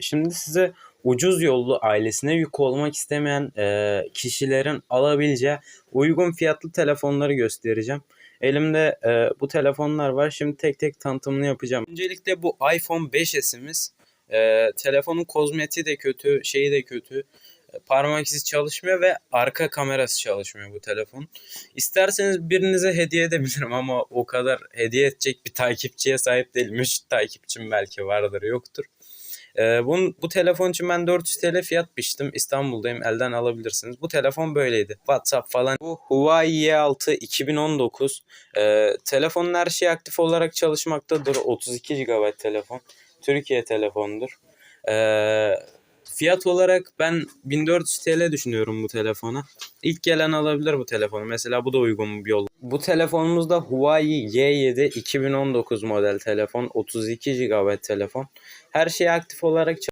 Şimdi size ucuz yollu ailesine yük olmak istemeyen e, kişilerin alabileceği uygun fiyatlı telefonları göstereceğim. Elimde e, bu telefonlar var. Şimdi tek tek tanıtımını yapacağım. Öncelikle bu iPhone 5S'imiz. E, telefonun kozmetiği de kötü, şeyi de kötü. E, Parmak izi çalışmıyor ve arka kamerası çalışmıyor bu telefon. İsterseniz birinize hediye edebilirim ama o kadar hediye edecek bir takipçiye sahip değilim. 3 takipçim belki vardır yoktur. Ee, bunun, bu telefon için ben 400 TL fiyat biçtim. İstanbul'dayım elden alabilirsiniz. Bu telefon böyleydi. WhatsApp falan. Bu Huawei Y6 2019. Ee, telefonun her şeyi aktif olarak çalışmaktadır. 32 GB telefon. Türkiye telefonudur. Ee, fiyat olarak ben 1400 TL düşünüyorum bu telefona. İlk gelen alabilir bu telefonu. Mesela bu da uygun bir yol. Bu telefonumuz da Huawei Y7 2019 model telefon. 32 GB telefon. Her şey aktif olarak